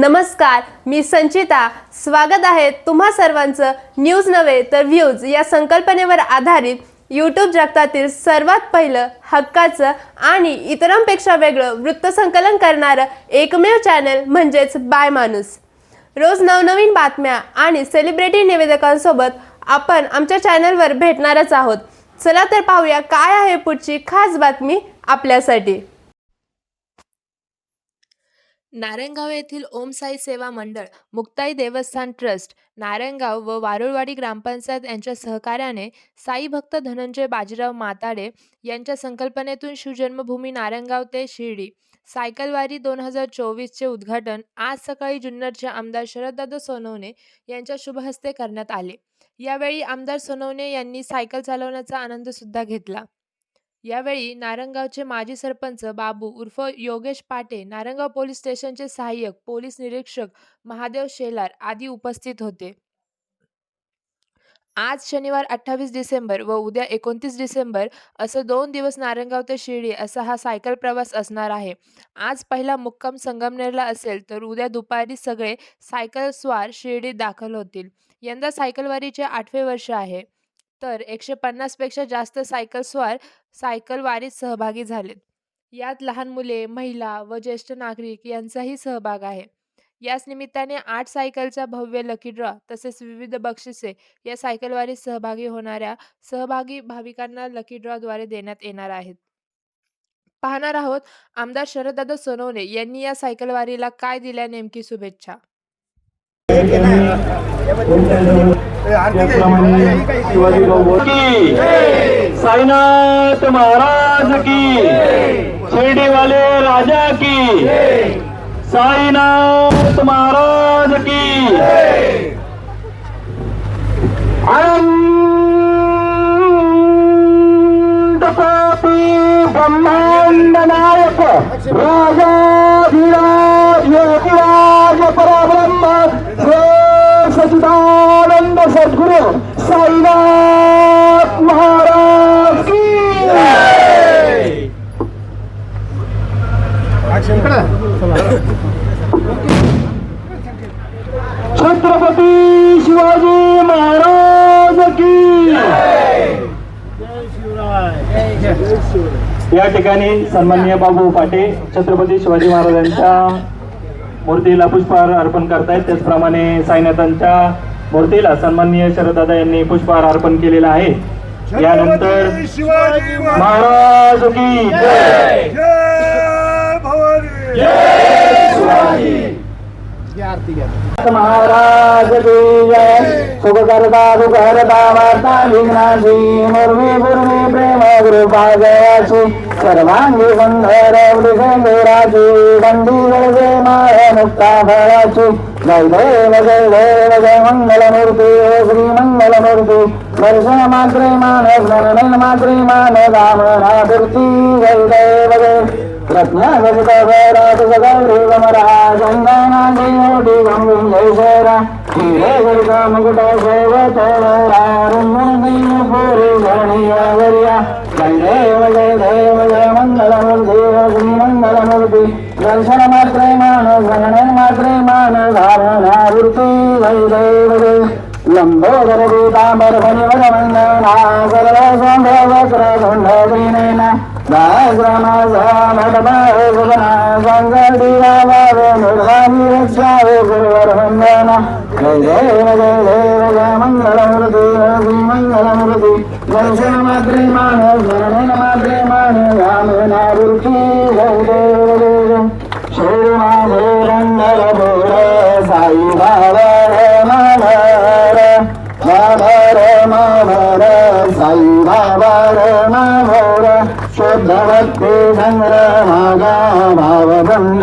नमस्कार मी संचिता. स्वागत आहे तुम्हा सर्वांचं न्यूज नव्हे तर व्ह्यूज या संकल्पनेवर आधारित यूट्यूब जगतातील सर्वात पहिलं हक्काचं आणि इतरांपेक्षा वेगळं वृत्तसंकलन करणारं एकमेव चॅनल म्हणजेच बाय माणूस रोज नवनवीन बातम्या आणि सेलिब्रिटी निवेदकांसोबत आपण आमच्या चॅनलवर भेटणारच आहोत. चला तर पाहूया काय आहे पुढची खास बातमी आपल्यासाठी. नारायणगाव येथील ओम साई सेवा मंडळ मुक्ताई देवस्थान ट्रस्ट नारायणगाव व वारुळवाडी ग्रामपंचायत यांच्या सहकार्याने साई भक्त धनंजय बाजीराव माताडे यांच्या संकल्पनेतून शिवजन्मभूमी नारायणगाव ते शिर्डी. सायकलवारी दोन हजार चोवीसचे उद्घाटन आज सकाळी जुन्नरचे आमदार शरददादा सोनवणे यांच्या शुभहस्ते करण्यात आले. यावेळी आमदार सोनवणे यांनी सायकल चालवण्याचा आनंदसुद्धा घेतला. यावेळी नारंगावचे माजी सरपंच बाबू उर्फ योगेश पाटे नारंगाव पोलीस स्टेशनचे सहाय्यक पोलीस निरीक्षक महादेव शेलार आदी उपस्थित होते. आज शनिवार अठ्ठावीस डिसेंबर व उद्या एकोणतीस डिसेंबर असं दोन दिवस नारंगाव ते शिर्डी असा हा सायकल प्रवास असणार आहे. आज पहिला मुक्काम संगमनेरला असेल तर उद्या दुपारी सगळे सायकल स्वार शिर्डीत दाखल होतील. यंदा सायकलवारीचे आठवे वर्ष आहे. तर एकशे पन्नासपेक्षा जास्त सायकलस्वार सायकलवारीत सायकल वारीत सहभागी झालेत. यात लहान मुले महिला व ज्येष्ठ नागरिक यांचाही सहभाग आहे. याच निमित्ताने आठ सायकलचा भव्य लकी ड्रॉ तसेच विविध बक्षिसे या सायकलवारीत सहभागी होणाऱ्या सहभागी भाविकांना लकी ड्रॉद्वारे देण्यात येणार आहेत. पाहणार आहोत आमदार शरददादा सोनवणे यांनी या सायकलवारीला काय दिल्या नेमकी शुभेच्छा त्याचप्रमाणे शिवाजीराव बोर की साईनाथ महाराज की शिर्डी वाले राजा की साईनाथ महाराज की अनंत कोटी ब्रह्मांड नायक राजा योगिराज परब्रह्म श्री सचिदानंद सद्गुरु साईनाथ महाराज की छत्रपती शिवाजी महाराज की या ठिकाणी सन्माननीय बाबू पाटे छत्रपती शिवाजी महाराजांच्या मूर्तीला पुष्पहार अर्पण करतायत. त्याचप्रमाणे साईनाथांच्या मूर्तीला सन्माननीय शरददादा यांनी पुष्पहार अर्पण केलेला आहे. यानंतर महाराज. की जय जय. भवानी. महाराज की जय सुख करता दुख हरता वार्ता विघ्नाची मुर्वी पूर्वी प्रेम कृपा जयाची सर्वांगी सुंदर वृषेंद्राची बंदी गळजे माळ मुक्ता भराची जय देव जय देव जय मंगलमूर्ती ओ श्री मंगलमूर्ती दर्शन मात्रे मान स्मरण मात्रे मान रामनापूर्ती जय देव जय दर्शन मात्रे मानस गणन मात्रे मान धारणावृत्ती जय देव जय लंबोदर पीतांबर फणिवर वंदना सर्व सौंदर्य वक्र धुंड श्रीनेना मंगलमूर्ती दर्शन मात्रे मानस गणन मात्रे मान जय देव देव గజమాగ్రీమాణ గణమాగ్రీమాణ రామనాభివృద్ధి హరిదేవదేవం శ్రీరామేరంగళభూర సాయి బాల రమణ రామ రమణ సాయి బాబ రమణ శుద్ధవత్తి సంగ్రమాగా భావబండ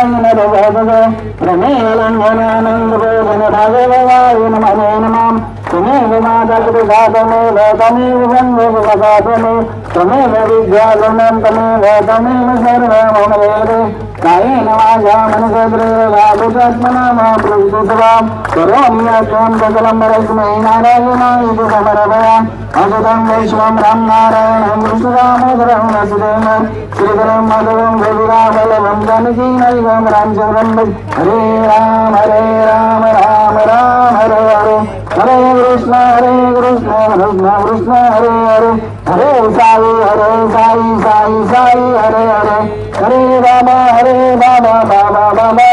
భగవాయునరు వేదదు ప్రమేలంగనానందోదన భగవాయున మనే నమాం తుమేవ మా జగతి గాతమే వేదమేవ బంధువు గాతమే తుమేవ విద్యాగుణం తమేవ తమేవ సర్వమమేరు కాయేన వాజా మనసద్రేవాత్మనా మా ప్రవిదితవాం కరోమ్యాఖ్యాం సకలం రస్మై నారాయణాయ సమరభయ అజుతం వైశ్వం రామ్ నారాయణం కృష్ణరామోదరం శ్రీధరం మధురం రవిరామలవం ధనుకీనైవం वसुदेवं श्रीधरं माधवं गोविरामलवं जानकीनैवं रामचन्द्रं भज हरे राम हरे राम राम राम हरे हरे हरे कृष्ण हरे कृष्ण कृष्ण कृष्ण हरे हरे हरे साई हरे साई साई साई हरे हरे हरे बाबा हरे बाबा बाबा बाबा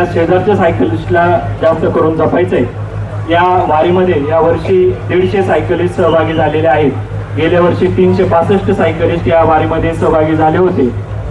आपल्या शेजारच्या सायकलिस्टला जास्त करून जपायचंय. या वारीमध्ये या वर्षी दीडशे सायकलिस्ट सहभागी झालेले आहेत. गेल्या वर्षी तीनशे पासष्ट सायकलिस्ट या वारीमध्ये सहभागी झाले होते.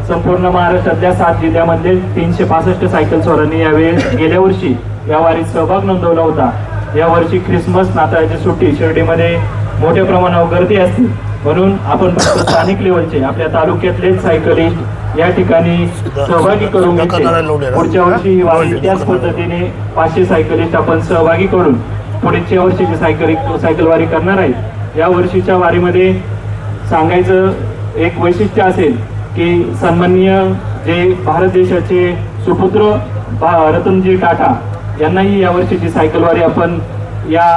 संपूर्ण महाराष्ट्रातल्या सात जिल्ह्यामध्ये तीनशे पासष्ट सायकल स्वारांनी यावेळेस गेल्या वर्षी या वारीत सहभाग नोंदवला होता. या वर्षी ख्रिसमस नाताळाची सुट्टी शिर्डीमध्ये मोठ्या प्रमाणावर गर्दी असते. म्हणून आपण स्थानिक लेवलचे आपल्या तालुक्यातलेच सायकलिस्ट या ठिकाणी सहभागी करून घेतले पुढच्या वर्षी ही? वारी त्याच पद्धतीने पाचशे सायकलिस्ट आपण सहभागी करून पुढच्या वर्षीची सायकल सायकल वारी करणार आहेत या वर्षीच्या वारीमध्ये सांगायचं एक वैशिष्ट्य असेल की सन्माननीय जे भारत देशाचे सुपुत्र रतनजी टाटा यांनाही या वर्षीची सायकल वारी आपण या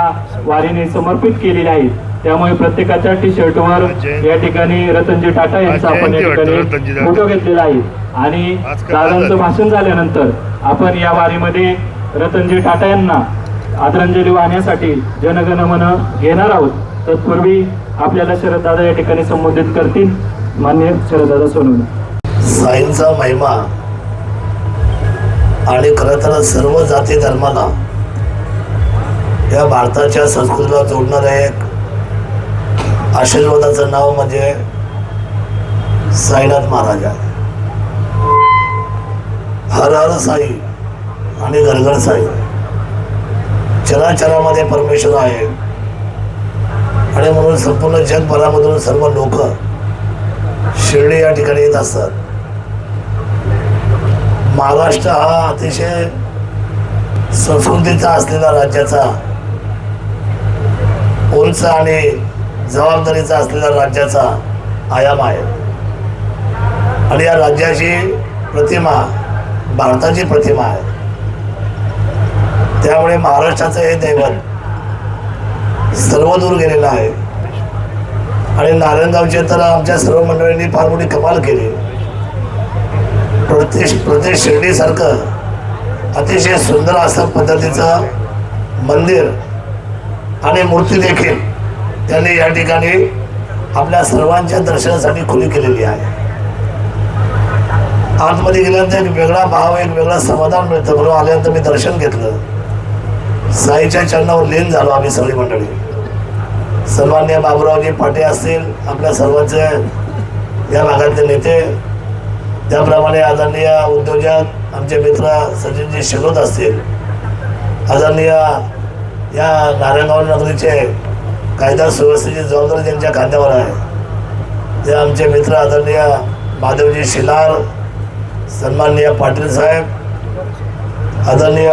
वारीने समर्पित केलेली आहे. त्यामुळे प्रत्येकाच्या टी शर्टवर या ठिकाणी रतनजी टाटा यांचा आपण या ठिकाणी. फोटो घेतलेला आहे. आणि दादांचं. भाषण झाल्यानंतर आपण या वारीमध्ये रतनजी टाटा यांना आदरांजली वाहण्यासाठी जनगण मन घेणार आहोत. तत्पूर्वी आपल्याला शरददादा या ठिकाणी संबोधित करतील. मान्य शरददादा सोनवणे. साईंचा महिमा आणि खरं तर सर्व जाती धर्माला या भारताच्या संस्कृतीला जोडणारं एक आशीर्वादाचं नाव म्हणजे साईनाथ महाराजा हर हर साई आणि घरघर साई. चराचरामध्ये परमेश्वर आहे. आणि म्हणून संपूर्ण जगभरामधून सर्व लोक शिर्डी या ठिकाणी येत असतात. महाराष्ट्र हा अतिशय संस्कृतीचा असलेला राज्याचा उंच आणि जबाबदारीचा असलेला राज्याचा आयाम आहे. आणि या राज्याची प्रतिमा भारताची प्रतिमा आहे. त्यामुळे महाराष्ट्राचं हे दैवत सर्व दूर गेलेलं आहे. आणि नारायणगावचे तर आमच्या सर्व मंडळींनी फार मोठी कमाल केली. प्रत्येक प्रत्येक शिर्डीसारखं अतिशय सुंदर असं पद्धतीचं मंदिर आणि मूर्ती देखील त्यांनी या ठिकाणी आपल्या सर्वांच्या दर्शनासाठी खुली केलेली आहे. आतमध्ये गेल्यानंतर एक वेगळा भाव एक वेगळा समाधान मिळतं. म्हणून आल्यानंतर मी दर्शन घेतलं. साईच्या चरणावर लीन झालो आम्ही सगळी मंडळी. सर्वांनी बाबुरावजी पाटे असतील आपल्या सर्वांचे या भागातले नेते. त्याप्रमाणे आदरणीय उद्योजक आमचे मित्र सचिनजी शिरोद असतील. आदरणीय या नारायणगाव नगरीचे कायदा सुव्यवस्थेची जबाबदारी त्यांच्या खांद्यावर आहे. ते आमचे मित्र आदरणीय माधवजी शिलार सन्माननीय पाटील साहेब आदरणीय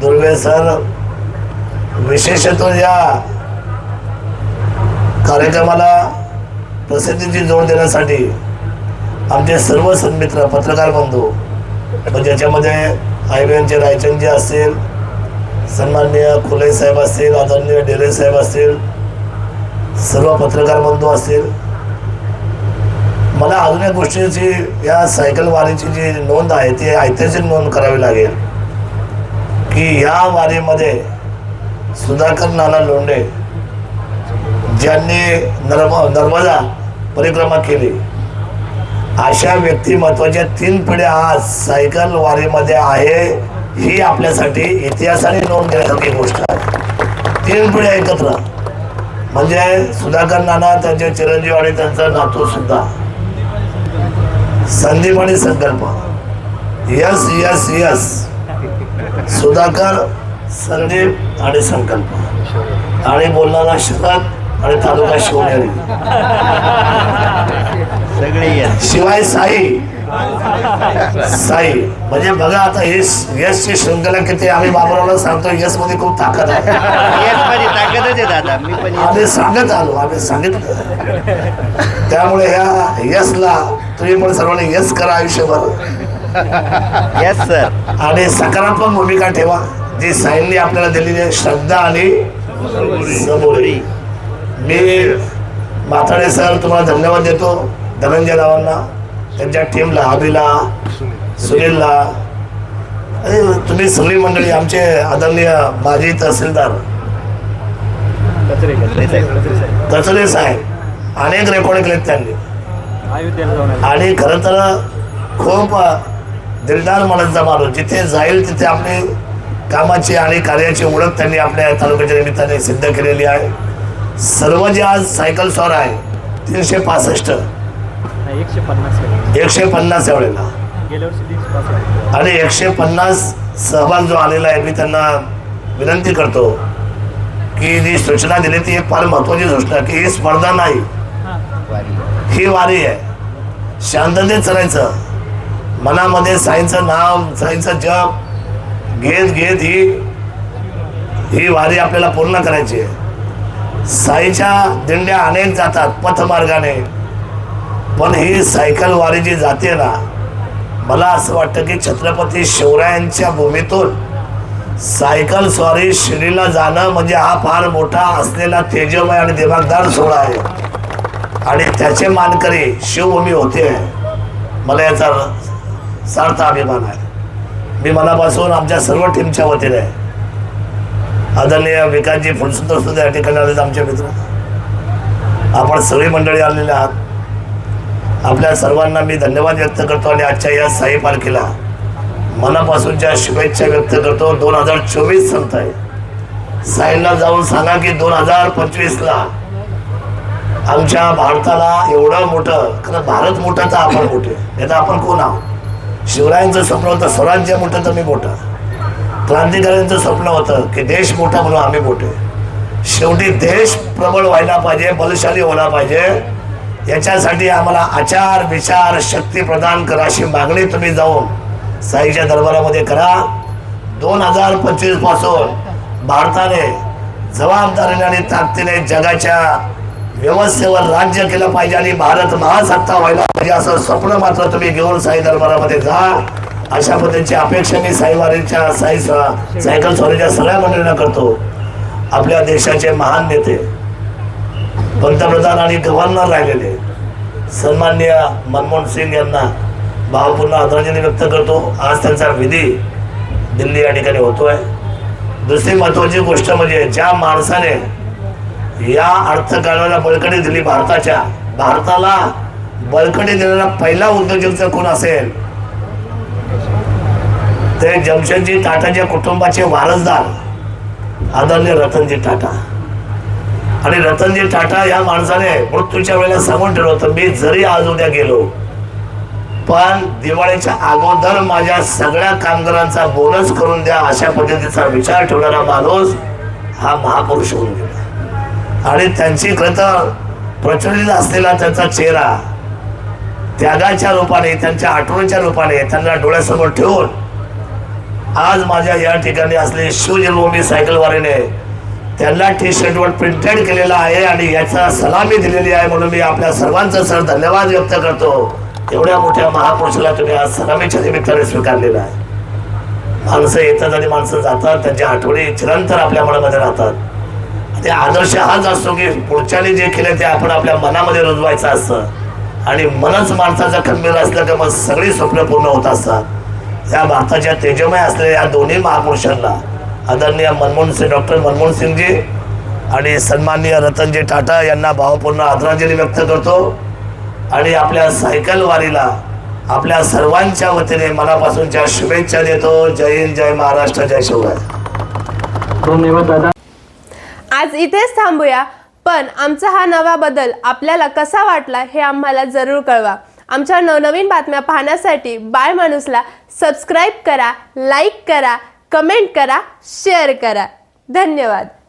दुर्वे सर विशेषतः या कार्यक्रमाला प्रसिद्धीची जोड देण्यासाठी आमचे सर्व सन्मित्र पत्रकार बंधू म्हणजे ज्याच्यामध्ये आय बी एनचे रायचंदजी असतील सन्माननीय खुले साहेब असतील आदरणीय डेरे साहेब असतील सर्व पत्रकार बंधू असतील. मला अजून एक गोष्टीची या सायकल वारीची जी नोंद आहे ती ऐतिहासिक नोंद करावी लागेल. की या वारीमध्ये सुधाकर नाना लोंढे ज्यांनी नर्म नर्मदा परिक्रमा केली. अशा व्यक्तिमत्वाच्या तीन पिढ्या आज सायकल वारीमध्ये आहे. ही आपल्यासाठी इतिहासाने नोंद घेण्यासारखी गोष्ट आहे. तीन पिढ्या एकत्र. म्हणजे सुधाकर नाना त्यांचे चिरंजीव आणि त्यांचा नातू सुद्धा. संदीप आणि Sankalp. Yes yes yes. Sudhakar Sandeep आणि संकल्प. आणि बोलणारा शरद आणि तालुका शिवनेरी. शिवाय साई. साई म्हणजे बघा आता यश यशची शृंखला किती आम्ही बाबरावला सांगतो यशमध्ये खूप ताकद आहे. ताकदच दादा. मी पण आम्ही सांगत आलो आम्ही सांगितलं. त्यामुळे ह्या यशला तुम्ही पण सर्वांनी यश करा आयुष्यभर. येस सर आणि सकारात्मक भूमिका ठेवा जी साईंनी आपल्याला दिलेली आहे श्रद्धा आणि सबुरी. मी माथाडे सर तुम्हाला धन्यवाद देतो धनंजय रावांना त्यांच्या टीमला अभिला सुनीलला. अरे तुम्ही सगळी मंडळी आमचे आदरणीय माजी तहसीलदार. कचरे साहेब. अनेक रेकॉर्ड केलेत त्यांनी. आणि खरं तर खूप दिलदार मनाचा माणूस. जिथे जाईल तिथे आपली कामाची आणि कार्याची ओळख त्यांनी आपल्या तालुक्याच्या निमित्ताने सिद्ध केलेली आहे. सर्व जे आज सायकल स्वार आहे तीनशे पासष्ट. एकशे पन्नास एकशे पन्नास आणि एकशे पन्नास सहभाग जो आलेला आहे मी त्यांना विनंती करतो की जी सूचना दिली ती फार महत्त्वाची सूचना की ही स्पर्धा नाही ही वारी आहे. शांततेत चालायचं. मनामध्ये साईंचं नाव साईंचं जप घेत घेत ही ही वारी आपल्याला पूर्ण करायची आहे. साईच्या दिंड्या अनेक जातात पथमार्गाने. पण ही सायकलवारी जी जाते ना मला असं वाटतं की छत्रपती शिवरायांच्या भूमीतून सायकल स्वारी शिर्डीला जाणं म्हणजे हा फार मोठा असलेला तेजमय आणि दिमागदार सोहळा आहे. आणि त्याचे मानकरी शिवभूमी होते. मला याचा सार्थ अभिमान आहे. मी मनापासून आमच्या सर्व टीमच्या वतीने आदरणीय विकासजी फुलसुंदर सुद्धा या ठिकाणी आलेत आमचे मित्र. आपण सगळी मंडळी आलेले आहात. आपल्या सर्वांना मी धन्यवाद व्यक्त करतो आणि आजच्या या साई पालखीला मनापासूनच्या शुभेच्छा व्यक्त करतो. दोन हजार चोवीस संत आहे. साईंना जाऊन सांगा की दोन हजार पंचवीसला आमच्या भारताला एवढं मोठं खरं भारत मोठा तर आपण मोठे. नाही आपण कोण आहोत? शिवरायांचं स्वप्न होतं स्वराज्य मोठं तर मी मोठं. क्रांतिकाऱ्यांचं स्वप्न होतं की देश मोठा म्हणून आम्ही मोठे. शेवटी देश प्रबळ व्हायला पाहिजे बलशाली व्हायला पाहिजे. याच्यासाठी आम्हाला आचार विचार शक्ती प्रदान करा अशी मागणी तुम्ही जाऊन साईच्या दरबारामध्ये करा. दोन हजार पंचवीसपासून भारताने जबाबदारीने आणि ताकदीने जगाच्या व्यवस्थेवर राज्य केलं पाहिजे आणि भारत महासत्ता व्हायला पाहिजे असं स्वप्न मात्र तुम्ही घेऊन साई दरबारामध्ये जा. अशा पद्धतीची अपेक्षा मी साईवारीच्या साई सायकल स्वारीच्या सगळ्या मंडळींना करतो. आपल्या देशाचे महान नेते पंतप्रधान आणि गव्हर्नर राहिलेले सन्माननीय मनमोहन सिंग यांना भावपूर्ण आदरांजली व्यक्त करतो. आज त्यांचा विधी दिल्ली या ठिकाणी होतोय. दुसरी महत्वाची गोष्ट म्हणजे ज्या माणसाने या अर्थकारणाला बळकटी दिली भारताच्या भारताला बळकटी दिलेला पहिला उद्योजक जर कोण असेल? ते जमशेदजी टाटाच्या कुटुंबाचे वारसदार आदरणीय रतनजी टाटा. आणि रतनजी टाटा या माणसाने मृत्यूच्या वेळेला सांगून ठेवलं होतं मी जरी आज उद्या गेलो पण दिवाळीच्या अगोदर माझ्या सगळ्या कामगारांचा बोनस करून द्या अशा पद्धतीचा विचार ठेवणारा माणूस हा महापुरुष होऊन गेला. आणि त्यांची खरं प्रचलित असलेला त्यांचा चेहरा त्यागाच्या रूपाने त्यांच्या आठवणीच्या रूपाने त्यांना डोळ्यासमोर ठेवून आज माझ्या या ठिकाणी असलेली शिवजन्मभूमी सायकलवारीने त्यांना टी शर्टवर प्रिंटेड केलेला आहे आणि याचा सलामी दिलेली आहे म्हणून मी आपल्या सर्वांचा सर धन्यवाद व्यक्त करतो. एवढ्या मोठ्या महापुरुषाला तुम्ही आज सलामीच्या निमित्ताने स्वीकारलेला आहे. माणसं येतात आणि माणसं जातात त्यांच्या आठवणी चिरंतर आपल्या मनामध्ये राहतात. ते आदर्श हाच असतो की पुढच्याने जे केलं ते आपण आपल्या मनामध्ये रुजवायचं असतं. आणि मनच माणसाचा खंबीर असलं की मग सगळी स्वप्न पूर्ण होत असतात. या भारताच्या तेजमय असलेल्या या दोन्ही महापुरुषांना आदरणीय मनमोहन सिंग डॉक्टर मनमोहन सिंगजी आणि सन्माननीय रतनजी टाटा यांना भावपूर्ण आदरांजली व्यक्त करतो. आणि आपल्या सायकल वारीला आपल्या सर्वांच्या वतीने मनापासूनच्या शुभेच्छा देतो. जय हिंद जय महाराष्ट्र जय शिवराय. धन्यवाद दादा. आज इथेच थांबूया पण आमचा हा नवा बदल आपल्याला कसा वाटला हे आम्हाला जरूर कळवा. आमच्या नवनवीन बातम्या पाहण्यासाठी बाय माणूसला सबस्क्राईब करा लाईक करा कमेंट करा शेअर करा. धन्यवाद.